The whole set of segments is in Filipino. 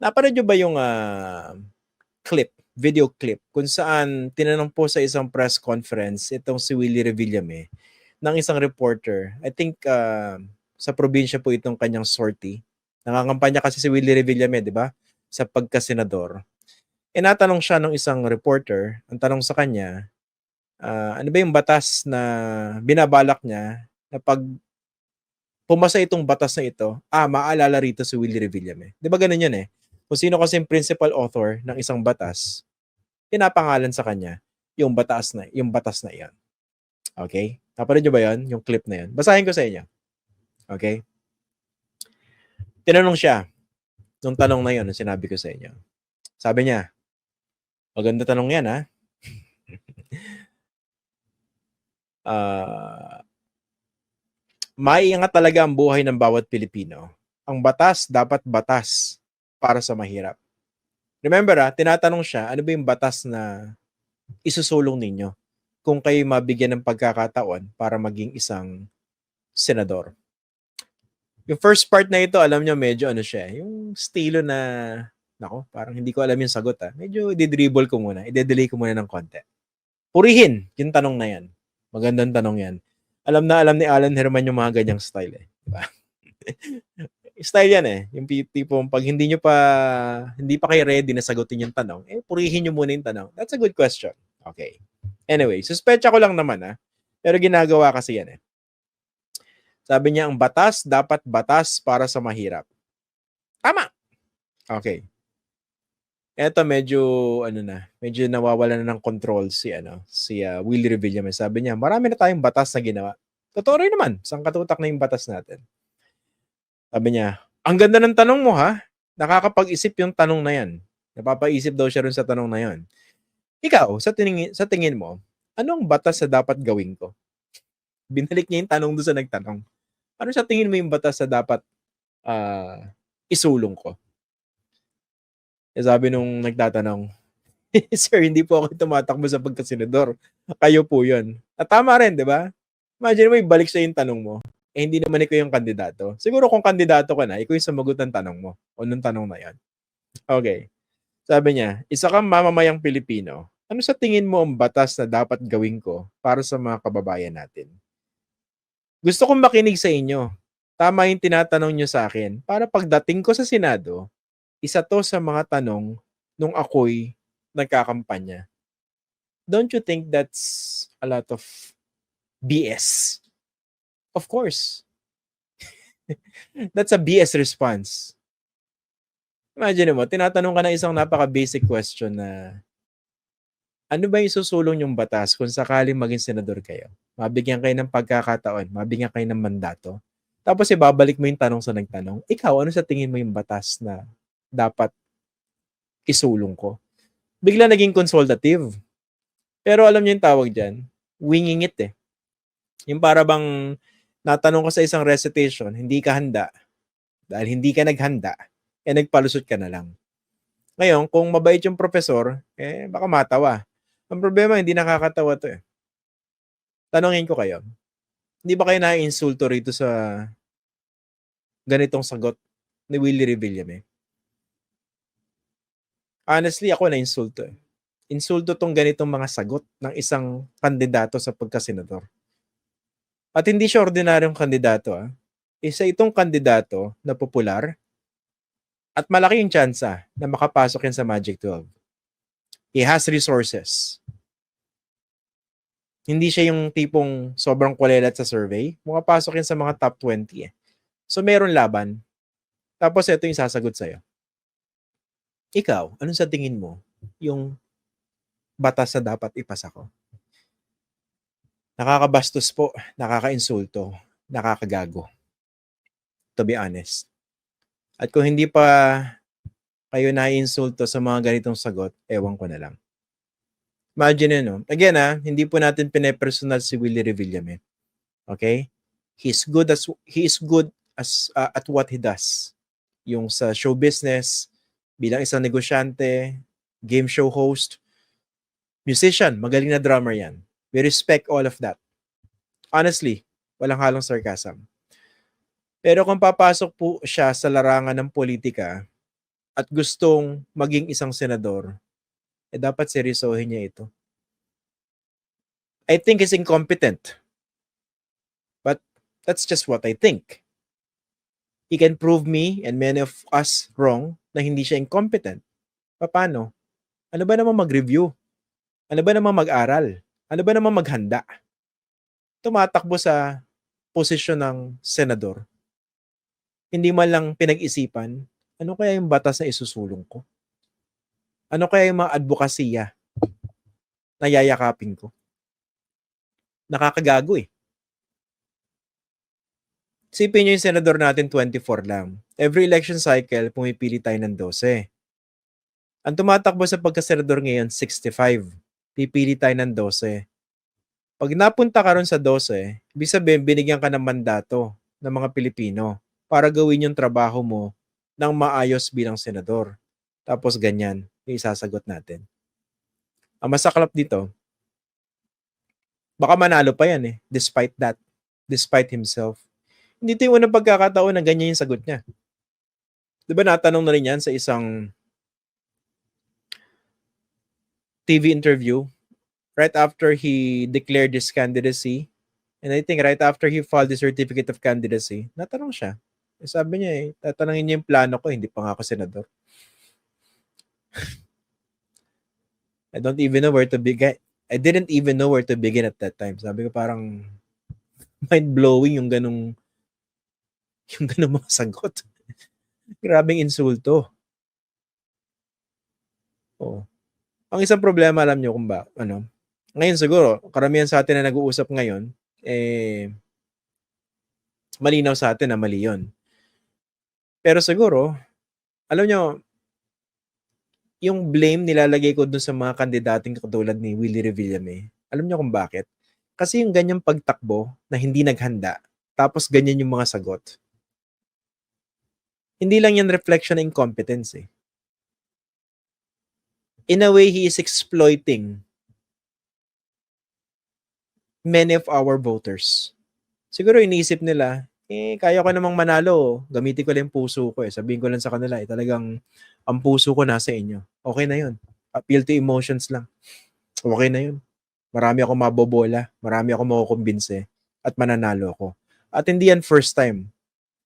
Napanood niyo ba yung ah, clip, video clip kung saan tinanong po sa isang press conference itong si Willie Revillame ng isang reporter. I think ah, sa probinsya po itong kanyang sortie. Nangangampanya kasi si Willie Revillame, di ba? Sa pagkasenador. E natanong siya ng isang reporter, ang tanong sa kanya, ah, ano ba yung batas na binabalak niya na pag pumasa itong batas na ito, ah, maalala rito si Willie Revillame. Di ba ganun yun eh? Kung sino kasi yung principal author ng isang batas, pinapangalan sa kanya yung batas na, yung batas na iyan. Okay? Napanood nyo ba yun? Yung clip na yun. Basahin ko sa inyo. Okay? Tinanong siya, nung tanong na yun, nung sinabi ko sa inyo. Sabi niya, maganda tanong yan ha. Ah, maiingat talaga ang buhay ng bawat Pilipino. Ang batas dapat batas para sa mahirap. Remember ah, tinatanong siya, ano ba yung batas na isusulong ninyo kung kayo mabigyan ng pagkakataon para maging isang senador? Yung first part na ito, alam nyo, medyo ano siya, eh, yung estilo na, nako, parang hindi ko alam yung sagot ah. Medyo i-dribble ko muna, i-delay ko muna ng konti. Purihin yung tanong na yan. Magandang tanong yan. Alam na alam ni Alan Herman yung mga ganyang style eh. Diba? style yan eh. Yung tipong pag hindi nyo pa, hindi pa kayo ready na sagutin yung tanong, eh, purihin nyo muna yung tanong. That's a good question. Okay. Anyway, suspecha ko lang naman ah. Pero ginagawa kasi yan eh. Sabi niya, ang batas dapat batas para sa mahirap. Tama. Okay. Eto medyo ano na, medyo nawawala na ng control si ano, si uh, Willie Revillame. Sabi niya, marami na tayong batas na ginawa. Totoo rin naman, sangkatutak na yung batas natin. Sabi niya, ang ganda ng tanong mo ha. Nakakapag-isip yung tanong na yan. Napapaisip daw siya rin sa tanong na yan. Ikaw, sa tingin, sa tingin mo, anong batas sa dapat gawin ko? Binalik niya yung tanong doon sa nagtanong. Ano sa tingin mo yung batas sa dapat ah, isulong ko? Eh, sabi nung nagtatanong, Sir, hindi po ako tumatakbo sa pagkasenador. Kayo po yun. At tama rin, di ba? Imagine mo, ibalik sa yung tanong mo. Eh, hindi naman ikaw yung kandidato. Siguro kung kandidato ka na, ikaw yung sumagot ng tanong mo. O nung tanong na yan. Okay. Sabi niya, isa kang mamamayang Pilipino. Ano sa tingin mo ang batas na dapat gawin ko para sa mga kababayan natin? Gusto kong makinig sa inyo. Tama yung tinatanong nyo sa akin. Para pagdating ko sa Senado, isa to sa mga tanong nung ako'y nagkakampanya. Don't you think that's a lot of BS? Of course. that's a BS response. Imagine mo, tinatanong ka ng isang napaka-basic question na ano ba yung susulong yung batas kung sakaling maging senador kayo? Mabigyan kayo ng pagkakataon, mabigyan kayo ng mandato. Tapos ibabalik mo yung tanong sa nagtanong, ikaw, ano sa tingin mo yung batas na dapat isulong ko? Bigla naging consultative. Pero alam niyo yung tawag dyan, winging it eh. Yung para bang natanong ka sa isang recitation, hindi ka handa. Dahil hindi ka naghanda, eh nagpalusot ka na lang. Ngayon, kung mabait yung profesor, eh baka matawa. Ang problema, hindi nakakatawa to eh. Tanongin ko kayo, hindi ba kayo na-insulto rito sa ganitong sagot ni Willie Revillame? Honestly, ako na-insulto eh. Insulto tong ganitong mga sagot ng isang kandidato sa pagkasenador. At hindi siya ordinaryong kandidato ah. Isa itong kandidato na popular at malaki yung tsansa na makapasok yan sa Magic 12. He has resources. Hindi siya yung tipong sobrang kulelat sa survey. Mukapasok yan sa mga top 20 eh. So meron laban. Tapos ito yung sasagot sa'yo. Ikaw, anong sa tingin mo yung batas na dapat ipasa ko? Nakakabastos po, nakakainsulto, nakakagago. To be honest. At kung hindi pa kayo naiinsulto sa mga ganitong sagot, ewan ko na lang. Imagine no? Again ah, hindi po natin pinepersonal si Willie Revillame. Okay? He's good as he is good as uh, at what he does. Yung sa show business, bilang isang negosyante, game show host, musician, magaling na drummer yan. We respect all of that. Honestly, walang halong sarcasm. Pero kung papasok po siya sa larangan ng politika, at gustong maging isang senador, eh dapat seryosohin niya ito. I think he's incompetent. But that's just what I think. He can prove me and many of us wrong na hindi siya incompetent. Paano? Ano ba naman mag-review? Ano ba naman mag-aral? Ano ba naman maghanda? Tumatakbo sa posisyon ng senador. Hindi man lang pinag-isipan, ano kaya yung batas na isusulong ko? Ano kaya yung mga advokasya na yayakapin ko? Nakakagago eh. Sipin nyo yung senador natin 24 lang. Every election cycle, pumipili tayo ng 12. Ang tumatakbo sa pagkasenador ngayon, 65. Pipili tayo ng 12. Pag napunta ka ron sa 12, ibig sabihin, binigyan ka ng mandato ng mga Pilipino para gawin yung trabaho mo ng maayos bilang senador. Tapos ganyan, yung isasagot natin. Ang masaklap dito, baka manalo pa yan eh, despite that, despite himself. Hindi ito yung unang pagkakataon na ganyan yung sagot niya. Di ba natanong na rin yan sa isang TV interview right after he declared his candidacy and I think right after he filed the certificate of candidacy, natanong siya. Eh, Sabi niya eh, tatanungin niya yung plano ko, hindi pa nga ako senador. I don't even know where to begin. I didn't even know where to begin at that time. Sabi ko parang mind-blowing yung ganong yung ganong mga sagot. Grabing insulto. Oo. Ang isang problema, alam niyo kung ba, ano, ngayon siguro, karamihan sa atin na nag-uusap ngayon, eh, malinaw sa atin na mali yun. Pero siguro, alam nyo, yung blame nilalagay ko dun sa mga kandidating katulad ni Willie Revillame. Alam nyo kung bakit? Kasi yung ganyang pagtakbo na hindi naghanda, tapos ganyan yung mga sagot. Hindi lang yan reflection ng incompetence eh. In a way, he is exploiting many of our voters. Siguro iniisip nila, eh, kaya ko namang manalo, gamitin ko lang yung puso ko eh. Sabihin ko lang sa kanila, eh, talagang ang puso ko nasa inyo. Okay na yun. Appeal to emotions lang. Okay na yun. Marami ako mabobola, marami ako makukumbinse, at mananalo ako. At hindi yan first time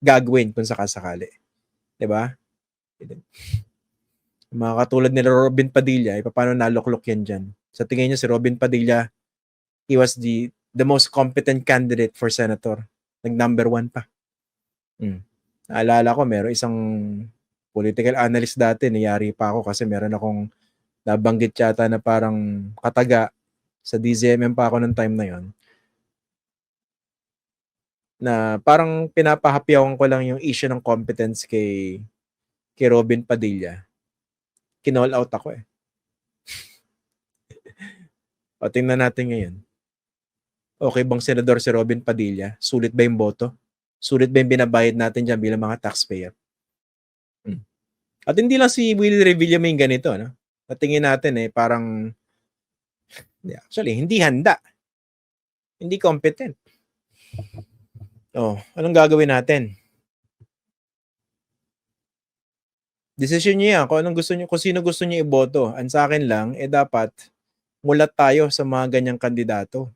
gagawin kung sakasakali. 'Di ba? Mga katulad nila Robin Padilla, eh, paano naloklok yan dyan? Sa tingin niyo si Robin Padilla, he was the the most competent candidate for senator. Nag number one pa. Hmm. Naalala ko, meron isang political analyst dati, niyari pa ako kasi meron akong nabanggit yata na parang kataga sa DZMM pa ako ng time na yon na parang pinapahapyawan ko lang yung issue ng competence kay kay Robin Padilla. Kinall out ako eh. o tingnan natin ngayon. Okay bang senador si Robin Padilla? Sulit ba yung boto? Sulit ba yung binabayad natin dyan bilang mga taxpayer? Hmm. At hindi lang si Willie Revilla may ganito, no? Natingin natin eh, parang actually, hindi handa. Hindi competent. Oh, anong gagawin natin? Desisyon niyo yan kung anong gusto niyo, kung sino gusto niyo iboto. Ang sa akin lang, eh dapat mulat tayo sa mga ganyang kandidato.